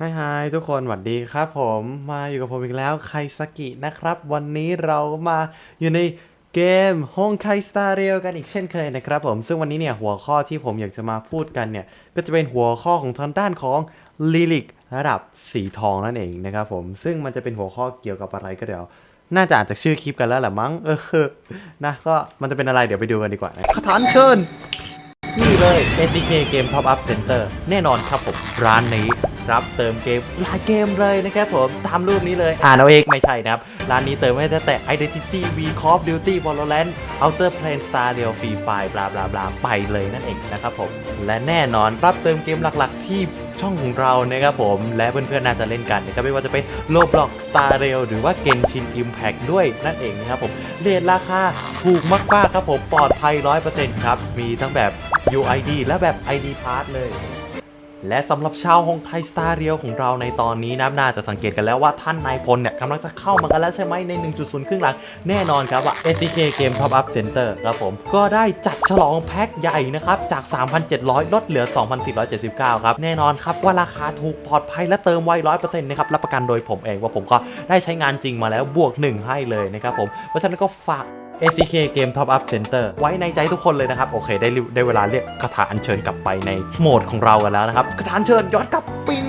ฮายฮายทุกคนสวัสดีครับผมมาอยู่กับผมอีกแล้วไคซากินะครับ วันนี้เรามาอยู่ในเกมฮงไคสตาร์เรียกันอีกเช่นเคยนะครับผมซึ่งวันนี้เนี่ยหัวข้อที่ผมอยากจะมาพูดกันเนี่ยก็จะเป็นหัวข้อของทางด้านของลิลิกระดับสีทองนั่นเองนะครับผมซึ่งมันจะเป็นหัวข้อเกี่ยวกับอะไรก็เดี๋ยวน่าจะอ่านจากชื่อคลิปกันแล้วแหละมั้งเออนะก็มันจะเป็นอะไรเดี๋ยวไปดูกันดีกว่านะขทานเชิญนี่เลย ACK Game Top Up Center แน่นอนครับผมร้านนี้ รับเติมเกมหลายเกมเลยนะครับผมตามรูปนี้เลยอ่านเอาเองไม่ใช่นะครับ ร้านนี้เติมให้ตั้งแต่ Identity V Call of Duty Valorant Outer Plane Star Rail Free Fire บลาบลาบลาไปเลยนั่นเองนะครับผม และแน่นอนรับเติมเกมหลักๆ ที่ช่องของเรานะครับผม และเพื่อนๆน่าจะเล่นกันนะครับไม่ว่าจะเป็น Roblox Star Rail หรือว่า Genshin Impact ด้วยนั่นเองนะครับผมเรทราคาถูกมากๆครับผมปลอดภัย 100%ครับ มีทั้งแบบ UID และแบบ ID Pass เลย และสำหรับชาวฮงไทสตาร์เรียวของเราในตอนนี้นะน่าจะสังเกตกันแล้วว่าท่านนายพลเนี่ยกำลังจะเข้ามากันแล้วใช่ไหมใน 1.0 ครึ่งหลัง แน่นอนครับว่า SCK Game Top Up Center ครับผม ก็ได้จัดฉลองแพ็คใหญ่นะครับ จาก 3,700 ลดเหลือ 2,479 ครับ แน่นอนครับว่าราคาถูกปลอดภัยและเติมไว100%นะครับ รับประกันโดยผมเองว่าผมก็ได้ใช้งานจริงมาแล้วบวก 1 ให้เลยนะครับผม เพราะฉะนั้นก็ฝาก SCK Game Top Up Center ไว้ในใจทุกคนเลยนะครับ โอเค ได้ได้เวลาเรียกคาถาอัญเชิญกลับไปในโหมดของเรากันแล้วนะครับคาถาอัญเชิญย้อนกลับปิ้ง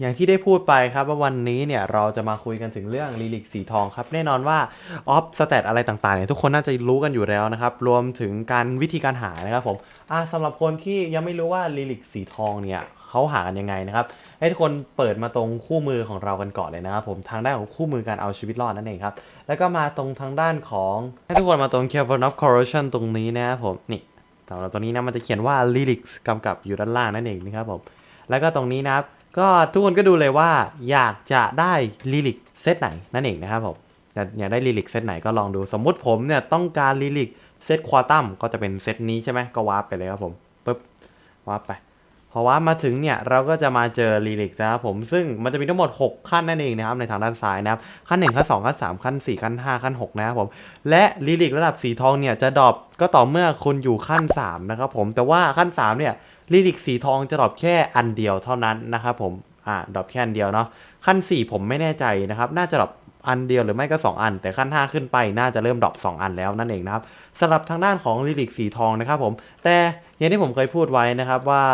อย่างที่ได้พูดไปครับว่าวันนี้เนี่ยเราจะมาคุยกันถึงเรื่องลีลิกสีทองครับ แน่นอนว่าออฟสเตตอะไรต่างๆเนี่ยทุกคนน่าจะรู้กันอยู่แล้วนะครับ รวมถึงการวิธีการหานะครับผมอ่าสำหรับคนที่ยังไม่รู้ว่าลีลิกสีทองเนี่ย เขาหากันยังไงนะครับให้ทุกคนเปิดมาตรงคู่มือของเรากันก่อนเลยนะครับผมทางด้านของคู่มือการเอาชีวิตรอดนั่นเองครับแล้วก็มาตรงทางด้านของให้ทุกคนมาตรง Careful of Corrosion ตรงนี้นะครับผมนี่สำหรับตรงนี้นะมันจะเขียนว่า Lyrics กำกับอยู่ด้านล่างนั่นเองนะครับผมแล้วก็ตรงนี้นะครับก็ทุกคนก็ดูเลยว่าอยากจะได้ Lyric เซตไหนนั่นเองนะครับผมอยากอยากได้ Lyric เซตไหนก็ลองดูสมมุติผมเนี่ยต้องการ Lyric เซตควอตัมก็จะเป็นเซตนี้ใช่ไหมก็วาร์ปไปเลยครับผมปึ๊บวาร์ปไป พอว่ามาถึงเนี่ยเราก็จะมาเจอลีลิกนะครับผมซึ่งมันจะมีทั้งหมด 6 ขั้นนั่นเองนะครับในทางด้านซ้ายนะครับขั้น 1 ขั้น 2 ขั้น 3 ขั้น 4 ขั้น 5 ขั้น 6 นะครับผมและลีลิกระดับสีทองเนี่ยจะดรอปก็ต่อเมื่อคุณอยู่ขั้น 3 นะครับผมแต่ว่าขั้น 3 เนี่ยลีลิกสีทองจะดรอปแค่อันเดียวเท่านั้นนะครับผมอ่าดรอปแค่อันเดียวเนาะขั้น 4 ผมไม่แน่ใจนะครับน่าจะดรอปอันเดียวหรือไม่ก็ 2 อัน แต่ขั้น 5 ขึ้นไปน่าจะเริ่มดรอป2อันแล้วนั่นเองนะครับสำหรับทางด้านของลีลิกสีทองนะครับผมแต่อย่างที่ผมเคยพูดไว้นะครับว่า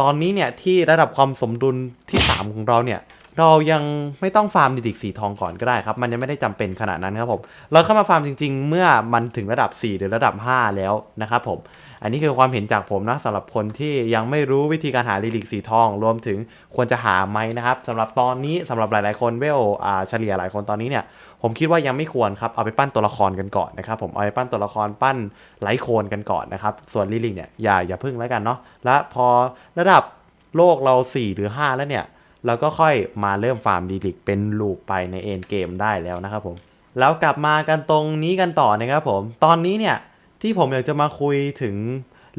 ตอนนี้เนี่ยที่ระดับความสมดุลที่ 3 ของเราเนี่ยเรายังไม่ต้องฟาร์มดิดิกสีทองก่อนก็ได้ครับ มันยังไม่ได้จำเป็นขนาดนั้นครับผม เราเข้ามาฟาร์มจริง ๆ เมื่อมันถึงระดับ 4 หรือระดับ 5 แล้วนะครับผม อันนี้คือความเห็นจากผมนะสำหรับคนที่ยังไม่รู้วิธีการหาดิดิกสีทอง รวมถึงควรจะหาไหมนะครับสำหรับตอนนี้สำหรับหลาย ๆ คนเวลอ่าเฉลี่ยหลายคนตอนนี้เนี่ยผมคิดว่ายังไม่ควรครับเอาไปปั้นตัวละครกันก่อนนะครับผมเอาไปปั้นตัวละครปั้นไลท์โคนกันก่อนนะครับส่วนลิลิกเนี่ยอย่าอย่าพึ่งแล้วกันเนาะและพอระดับโลกเรา 4 หรือ 5 แล้วเนี่ยเราก็ค่อยมาเริ่มฟาร์มลิลิกเป็นลูปไปในเอ็นเกมได้แล้วนะครับผมแล้วกลับมากันตรงนี้กันต่อนะครับผม ตอนนี้เนี่ย ที่ผมอยากจะมาคุยถึง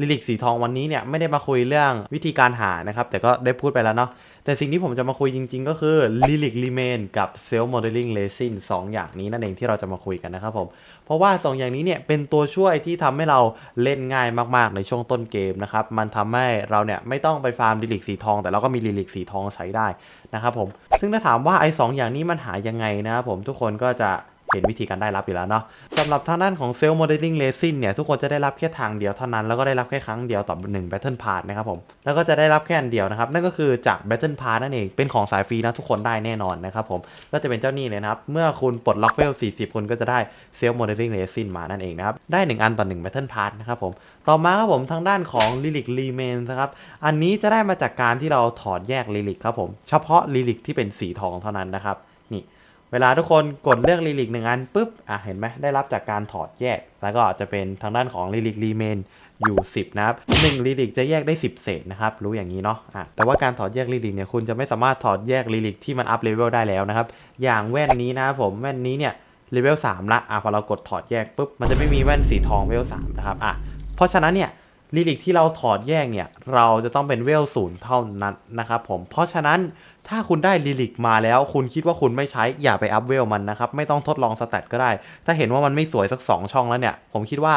ลิลิกสีทองวันนี้เนี่ยไม่ได้มาคุยเรื่องวิธีการหานะครับ แต่ก็ได้พูดไปแล้วเนาะแต่สิ่งที่ผมจะมาคุยจริงๆ ก็คือ Lyric Remain กับ Self Modeling Resin 2 อย่างนี้นั่นเองที่เราจะมาคุยกันนะครับผม เพราะว่า 2 อย่างนี้เนี่ยเป็นตัวช่วยที่ทำให้เราเล่นง่ายมากๆ ในช่วงต้นเกมนะครับ มันทำให้เราเนี่ยไม่ต้องไปฟาร์ม Lyric สีทอง แต่เราก็มี Lyric สีทองใช้ได้นะครับผม ซึ่งถ้าถามว่าไอ้สองอย่างนี้มันหายังไงนะครับผมทุกคนก็จะ เห็นวิธีการได้รับอยู่แล้วเนาะสำหรับทางด้านของ Self Modeling Resin เนี่ย ทุกคนจะได้รับแค่ทางเดียวเท่านั้น แล้วก็ได้รับแค่ครั้งเดียวต่อ1 Battle Pass นะครับผม แล้วก็จะได้รับแค่อันเดียวนะครับ นั่นก็คือจาก Battle Pass นั่นเอง เป็นของสายฟรีนะทุกคนได้แน่นอนนะครับผม ก็จะเป็นเจ้านี่เลยนะครับ เมื่อคุณปลดล็อกเวล 40 คุณก็จะได้ Self Modeling Resin มานั่นเองนะครับ ได้ 1 อันต่อ1 Battle Pass นะครับผม ต่อมาครับผมทางด้านของ Lyric Remain นะครับ อันนี้จะได้มาจากการที่เราถอดแยก Lyric ครับผม เฉพาะ Lyric ที่เป็นสีทองเท่านั้นนะครับ เวลาทุกคนกดเลือกลิลิกหนึ่งอันปุ๊บ อะเห็นไหมได้รับจากการถอดแยก แล้วก็จะเป็นทางด้านของลิลิกรีเมนอยู่ 10 นะครับ1ลิลิกจะแยกได้ 10 เศษนะครับ รู้อย่างนี้เนาะอะแต่ว่าการถอดแยกลิลิกเนี่ยคุณจะไม่สามารถถอดแยกลิลิกที่มันอัพเลเวลได้แล้วนะครับ อย่างแว่นนี้นะครับผมแว่นนี้เนี่ยเลเวล3ละอะพอเรากดถอดแยกปุ๊บมันจะไม่มีแว่นสีทองเลเวล3นะครับอะเพราะฉะนั้นเนี่ย ลิลิกที่เราถอดแยกเนี่ย เราจะต้องเป็นเวลศูนย์เท่านั้นนะครับผม เพราะฉะนั้นถ้าคุณได้ลิลิกมาแล้ว คุณคิดว่าคุณไม่ใช้อย่าไปอัพเวลมันนะครับ ไม่ต้องทดลองสแตทก็ได้ ถ้าเห็นว่ามันไม่สวยสัก 2 ช่องแล้วเนี่ย ผมคิดว่า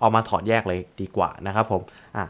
เอามาถอดแยกเลยดีกว่านะครับผมอะ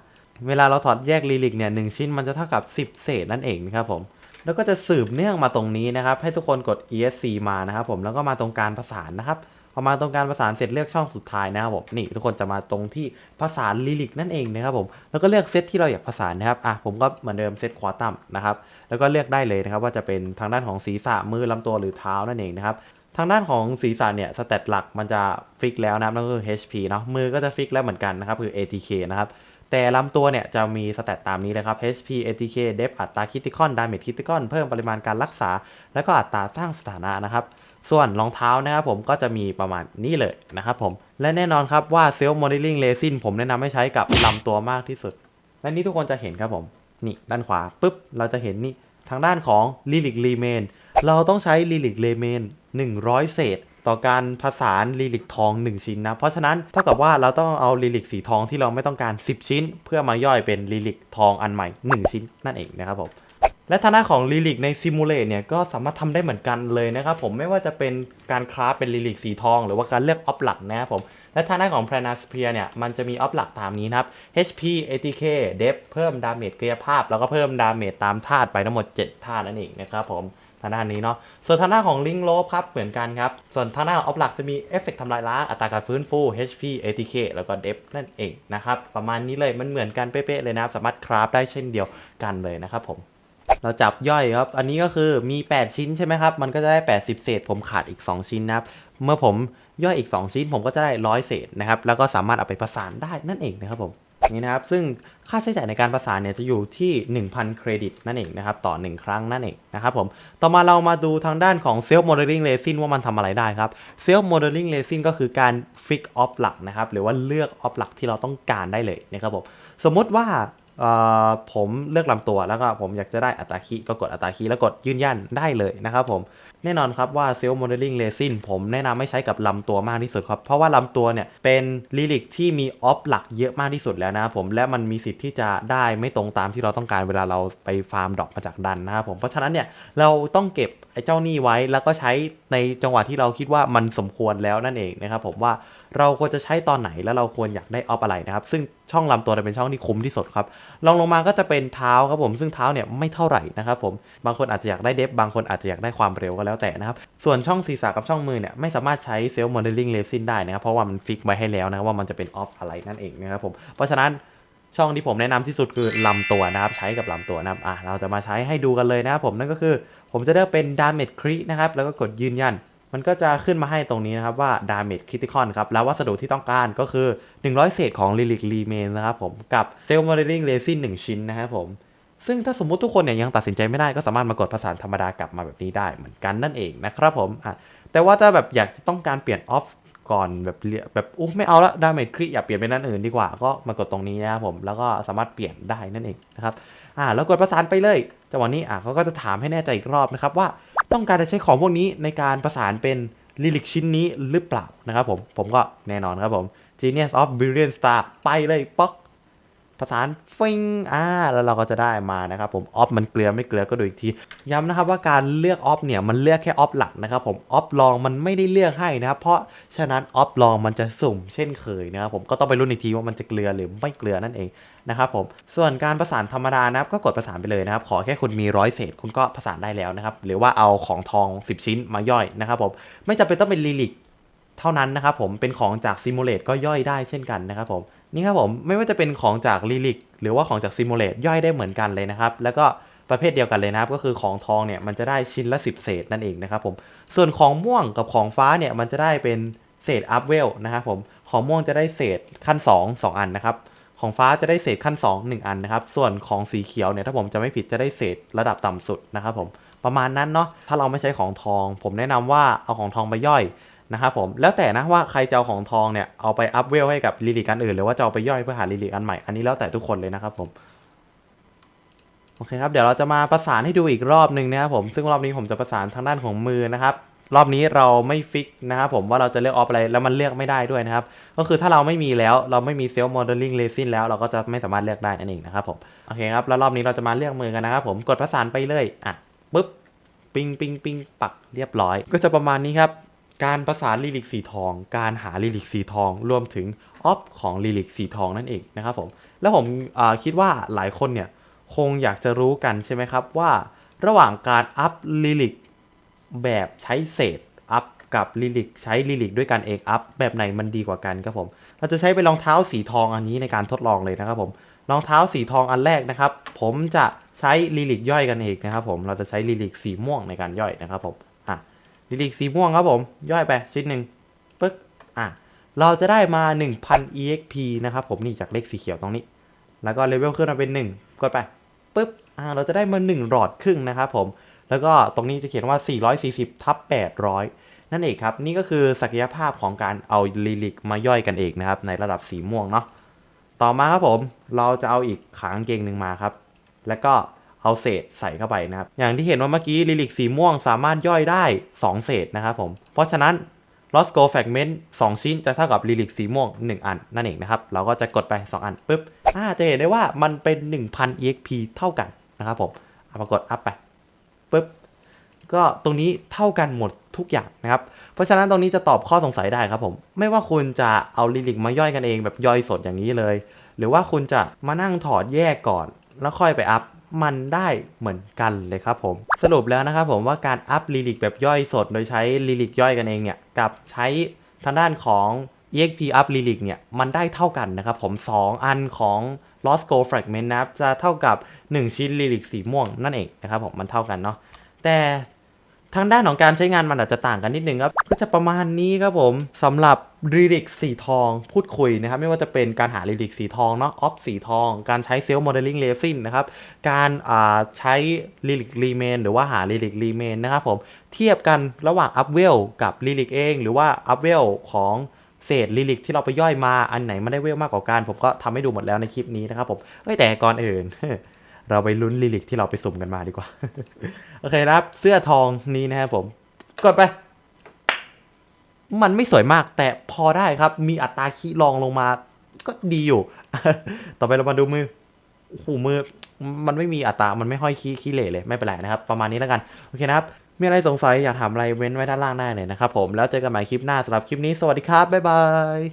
เวลาเราถอดแยกลิลิกเนี่ยหนึ่งชิ้นมันจะเท่ากับ 10 เศษนั่นเองนะครับผมแล้วก็จะสืบเนื่องมาตรงนี้นะครับ ให้ทุกคนกด esc มานะครับผมแล้วก็มาตรงการประสานนะครับ พอมาตรงการประสานเสร็จเลือกช่องสุดท้ายนะครับผมนี่ทุกคนจะมาตรงที่ประสานลิลิกนั่นเองนะครับผมแล้วก็เลือกเซตที่เราอยากประสานนะครับอะผมก็เหมือนเดิมเซตควอตัมนะครับแล้วก็เลือกได้เลยนะครับว่าจะเป็นทางด้านของศีรษะมือลำตัวหรือเท้านั่นเองนะครับทางด้านของศีรษะเนี่ยสเตตหลักมันจะฟิกแล้วนะครับนั่นก็คือ HP เนาะมือก็จะฟิกแล้วเหมือนกันนะครับคือ ATK นะครับแต่ลำตัวเนี่ยจะมีสเตตตามนี้เลยครับ HP ATK Depth อัตราคิติคอน Damage คิติคอน เพิ่มปริมาณการรักษา แล้วก็อัตราสร้างสถานะนะครับ ส่วนรองเท้านะครับผมก็จะมีประมาณนี้เลยนะครับผม และแน่นอนครับว่า Self Modeling Resin ผมแนะนำให้ใช้กับลำตัวมากที่สุด และนี่ทุกคนจะเห็นครับผม นี่ด้านขวาปุ๊บ เราจะเห็นนี่ทางด้านของ Lyric Remain เราต้องใช้ Lyric Remain 100 เศษ ต่อการผสานลิลิกทอง 1 ชิ้นนะ เพราะฉะนั้นเท่ากับว่าเราต้องเอาลิลิกสีทองที่เราไม่ต้องการ 10 ชิ้น เพื่อมาย่อยเป็นลิลิกทองอันใหม่ 1 ชิ้นนั่นเองนะครับผม และทางด้านของลิลิกในซิมูเลตเนี่ยก็สามารถทำได้เหมือนกันเลยนะครับผมไม่ว่าจะเป็นการคราฟเป็นลิลิกสีทอง หรือว่าการเลือกออฟหลักนะครับผมและทางด้านของ p l a n a s p h e r e เนี่ยมันจะมีออฟหลักตามนี้นะครับ HP ATK Depth เพิ่มดาเมจกายภาพ แล้วก็เพิ่มดาเมจตามธาตุไปทั้งหมด 7ธาตุนั่นเองนะครับผมทางด้านนี้เนาะ ส่วนทางด้านของลิงโลบครับเหมือนกันครับ ส่วนทางด้านออฟหลักจะมีเอฟเฟกต์ทำลายล้างอัตราการฟื้นฟู HP ATK แล้วก็ Depth นั่นเองนะครับประมาณนี้เลยมันเหมือนกันเป๊ะๆเลยนะครับสามารถคราฟได้เช่นเดียวกันเลยนะครับผม เราจับย่อยครับ อันนี้ก็คือมี 8 ชิ้นใช่ไหมครับ มันก็จะได้ 80 เศษ ผมขาดอีก 2 ชิ้นนะครับ เมื่อผมย่อยอีก 2 ชิ้น ผมก็จะได้100เศษนะครับ แล้วก็สามารถเอาไปประสานได้นั่นเองนะครับผมนี่นะครับ ซึ่งค่าใช้จ่ายในการประสานเนี่ยจะอยู่ที่ 1,000 เครดิตนั่นเองนะครับ ต่อ 1 ครั้งนั่นเองนะครับผม ต่อมาเรามาดูทางด้านของ Self Modeling Resin ว่ามันทำอะไรได้ครับ Self Modeling Resin ก็คือการ Fix Off หลักนะครับ หรือว่าเลือก Off หลักที่เราต้องการได้เลยนะครับผม สมมติว่า ผมเลือกลำตัวแล้วก็ผมอยากจะได้อัตราคีก็กดอัตราคีแล้วกดยืนยันได้เลยนะครับผมแน่นอนครับว่า Self Modeling Resin ผมแนะนำไม่ใช้กับลำตัวมากที่สุดครับ เพราะว่าลำตัวเนี่ยเป็นลิลิกที่มีออฟหลักเยอะมากที่สุดแล้วนะครับผมและมันมีสิทธิ์ที่จะได้ไม่ตรงตามที่เราต้องการเวลาเราไปฟาร์มดอกมาจากดันนะครับผมเพราะฉะนั้นเนี่ยเราต้องเก็บ ไอ้เจ้าหนี่ไว้แล้วก็ใช้ในจังหวะที่เราคิดว่ามันสมควรแล้วนั่นเองนะครับผมว่าเราควรจะใช้ตอนไหนแล้วเราควรอยากได้ออฟอะไรนะครับ ซึ่งช่องลำตัวจะเป็นช่องที่คุ้มที่สุดครับลองลงมาก็จะเป็นเท้าครับผมซึ่งเท้าเนี่ยไม่เท่าไหร่นะครับผมบางคนอาจจะอยากได้เดฟบางคนอาจจะอยากได้ความเร็วก็แล้วแต่นะครับ ส่วนช่องศีรษะกับช่องมือเนี่ยไม่สามารถใช้เซลล์โมเดลลิ่งเรซินได้นะครับเพราะว่ามันฟิกไว้ให้แล้วนะครับว่ามันจะเป็นออฟอะไรนั่นเองนะครับผมเพราะฉะนั้น ช่องที่ผมแนะนำที่สุดคือลำตัวนะครับใช้กับลำตัวนะครับอะเราจะมาใช้ให้ดูกันเลยนะครับผมนั่นก็คือ ผมจะเลือกเป็น Damage Crit นะครับแล้วก็กดยืนยัน มันก็จะขึ้นมาให้ตรงนี้นะครับว่า Damage Critical ครับแล้ววัสดุที่ต้องการก็คือ 100 เศษของ Lyric Remain นะครับผมกับ Self Modeling Resin 1ชิ้นนะครับผมซึ่งถ้าสมมุติทุกคนเนี่ยยังตัดสินใจไม่ได้ก็สามารถมากดผสานธรรมดากลับมาแบบนี้ได้เหมือนกันนั่นเองนะครับผมอะแต่ว่าถ้าแบบอยากจะต้องการเปลี่ยนออฟ ก่อนแบบเรียแบบอุ้ไม่เอาละดาเมจคริอยากเปลี่ยนเป็นนั่นอื่นดีกว่าก็มากดตรงนี้นะครับผมแล้วก็สามารถเปลี่ยนได้นั่นเองนะครับอ่าแล้วกดประสานไปเลยจังหวะนี้อ่าเขาก็จะถามให้แน่ใจอีกรอบนะครับว่าต้องการจะใช้ของพวกนี้ในการประสานเป็นลิลิกชิ้นนี้หรือเปล่านะครับผมผมก็แน่นอนครับผม Genius of Brilliant Star ไปเลยป๊อก ประสานฟิงอ่าแล้วเราก็จะได้มานะครับผมออฟมันเกลือไม่เกลือก็ดูอีกที ย้ำนะครับว่าการเลือกออฟเนี่ยมันเลือกแค่ออฟหลักนะครับผมออฟลองมันไม่ได้เลือกให้นะครับเพราะฉะนั้นออฟลองมันจะสุ่มเช่นเคยนะครับผมก็ต้องไปรุ่นอีกทีว่ามันจะเกลือหรือไม่เกลือนั่นเองนะครับผมส่วนการประสานธรรมดานะครับก็กดประสานไปเลยนะครับขอแค่คุณมีร้อยเศษคุณก็ประสานได้แล้วนะครับหรือว่าเอาของทอง 10 ชิ้นมาย่อยนะครับผมไม่จำเป็นต้องเป็นลิลิกเท่านั้นนะครับผมเป็นของจากซิมูเลตก็ย่อยได้เช่นกันนะครับผม นี่ครับผมไม่ว่าจะเป็นของจากลิลิกหรือว่าของจากซิมูเลตย่อยได้เหมือนกันเลยนะครับ แล้วก็ประเภทเดียวกันเลยนะครับ ก็คือของทองเนี่ยมันจะได้ชิ้นละ 10 เศษนั่นเองนะครับผมส่วนของม่วงกับของฟ้าเนี่ยมันจะได้เป็นเศษอัพเวลนะครับผมของม่วงจะได้เศษขั้น 2 2 อันนะครับของฟ้าจะได้เศษขั้น 2 1 อันนะครับ ส่วนของสีเขียวเนี่ยถ้าผมจะไม่ผิดจะได้เศษระดับต่ำสุดนะครับผมประมาณนั้นเนาะถ้าเราไม่ใช้ของทอง ผมแนะนำว่าเอาของทองไปย่อย นะครับผมแล้วแต่นะว่าใครจะเอาของทองเนี่ยเอาไปอัพเวลให้กับลิลิกอันอื่นหรือว่าจะเอาไปย่อยเพื่อหาลิลิกอันใหม่อันนี้แล้วแต่ทุกคนเลยนะครับผมโอเคครับเดี๋ยวเราจะมาประสานให้ดูอีกรอบหนึ่งนะครับผมซึ่งรอบนี้ผมจะประสานทางด้านของมือนะครับรอบนี้เราไม่ฟิกนะครับผมว่าเราจะเลือกออฟอะไรแล้วมันเลือกไม่ได้ด้วยนะครับ ก็คือถ้าเราไม่มีแล้วเราไม่มีเซลล์โมเดลลิ่งเรซินแล้วเราก็จะไม่สามารถเลือกได้นั่นเองนะครับผมโอเคครับแล้วรอบนี้เราจะมาเลือกมือกันนะครับผมกดประสานไปเลยอะปุ๊บปิงปิงปิงปักเรียบร้อย ก็จะประมาณนี้ครับ การประสานลิลิกสีทอง การหาลิลิกสีทอง รวมถึงออฟของลิลิกสีทองนั่นเองนะครับผมแล้วผมคิดว่าหลายคนเนี่ยคงอยากจะรู้กันใช่ไหมครับว่า ระหว่างการอัพลิลิกแบบใช้เศษอัพกับลิลิกใช้ลิลิกด้วยกันเองอัพแบบไหนมันดีกว่ากันครับผมเราจะใช้เป็นรองเท้าสีทองอันนี้ในการทดลองเลยนะครับผมรองเท้าสีทองอันแรกนะครับ ผมจะใช้ลิลิกย่อยกันเองนะครับผมเราจะใช้ลิลิกสีม่วงในการย่อยนะครับผม ลิลิกสีม่วงครับผม ย่อยไปชิ้นหนึ่งปึ๊กอะเราจะได้มา 1,000 exp นะครับผมนี่จากเลขสีเขียวตรงนี้ แล้วก็เลเวลขึ้นมาเป็น 1 กดไปปึ๊บอ่าเราจะได้มา 1 หลอดครึ่งนะครับผม แล้วก็ตรงนี้จะเขียนว่า 440ทับ800 นั่นเองครับ นี่ก็คือศักยภาพของการเอาลิลิกมาย่อยกันเองนะครับ ในระดับสีม่วงเนาะต่อมาครับผมเราจะเอาอีกขากางเกงหนึ่งมาครับ แล้วก็ เอาเศษใส่เข้าไปนะครับ อย่างที่เห็นว่าเมื่อกี้ลิลิกสีม่วงสามารถย่อยได้ 2 เศษนะครับผม เพราะฉะนั้น Lost Go Fragment 2 ชิ้นจะเท่ากับลิลิกสีม่วง 1 อันนั่นเองนะครับ เราก็จะกดไป 2 อันปุ๊บอ่าจะเห็นได้ว่ามันเป็น 1,000 exp เท่ากันนะครับผมเอามากดอัพไปปุ๊บก็ตรงนี้เท่ากันหมดทุกอย่างนะครับ เพราะฉะนั้นตรงนี้จะตอบข้อสงสัยได้ครับผม ไม่ว่าคุณจะเอาลิลิกมาย่อยกันเองแบบย่อยสดอย่างนี้เลย หรือว่าคุณจะมานั่งถอดแยกก่อน แล้วค่อยไปอัพ มันได้เหมือนกันเลยครับผม สรุปแล้วนะครับผมว่าการอัพลิลิกแบบย่อยสด โดยใช้ลิลิกย่อยกันเองเนี่ย กับใช้ทางด้านของ exp up lilik เนี่ย มันได้เท่ากันนะครับผม 2 อันของ lost go fragment นะครับจะเท่ากับ 1 ชิ้นลิลิกสีม่วงนั่นเองนะครับผม มันเท่ากันเนาะแต่ ทางด้านของการใช้งานมันอาจจะต่างกันนิดนึงครับ ก็จะประมาณนี้ครับผมสำหรับลิลิกสีทองพูดคุยนะครับ ไม่ว่าจะเป็นการหาลิลิกสีทองเนาะออฟสีทอง การใช้เซลล์โมเดลลิ่งเลซินนะครับ การใช้ลิลิกรีเมนหรือว่าหาลิลิกรีเมนนะครับผมเทียบกันระหว่างอัพเวลกับลิลิกเอง หรือว่าอัพเวลของเศษลิลิกที่เราไปย่อยมาอันไหนมันได้เวลมากกว่ากันผมก็ทำให้ดูหมดแล้วในคลิปนี้นะครับผมเอ้แต่ก่อนอื่น เราไปลุ้นลิลิกที่เราไปสุ่มกันมาดีกว่า โอเคนะครับ เสื้อทองนี้นะครับผม กดไป มันไม่สวยมากแต่พอได้ครับ มีอัตราคีรองลงมา ก็ดีอยู่ ต่อไปเรามาดูมือโอ้โหมือ มันไม่มีอัตรา มันไม่ค่อยขี้ขี้เหร่เลย ไม่เป็นไรนะครับ ประมาณนี้แล้วกัน โอเคนะครับ มีอะไรสงสัยอยากถามอะไรเว้นไว้ด้านล่างได้เลยนะครับผม แล้วเจอกันใหม่คลิปหน้าสำหรับคลิปนี้ สวัสดีครับ บ๊ายบาย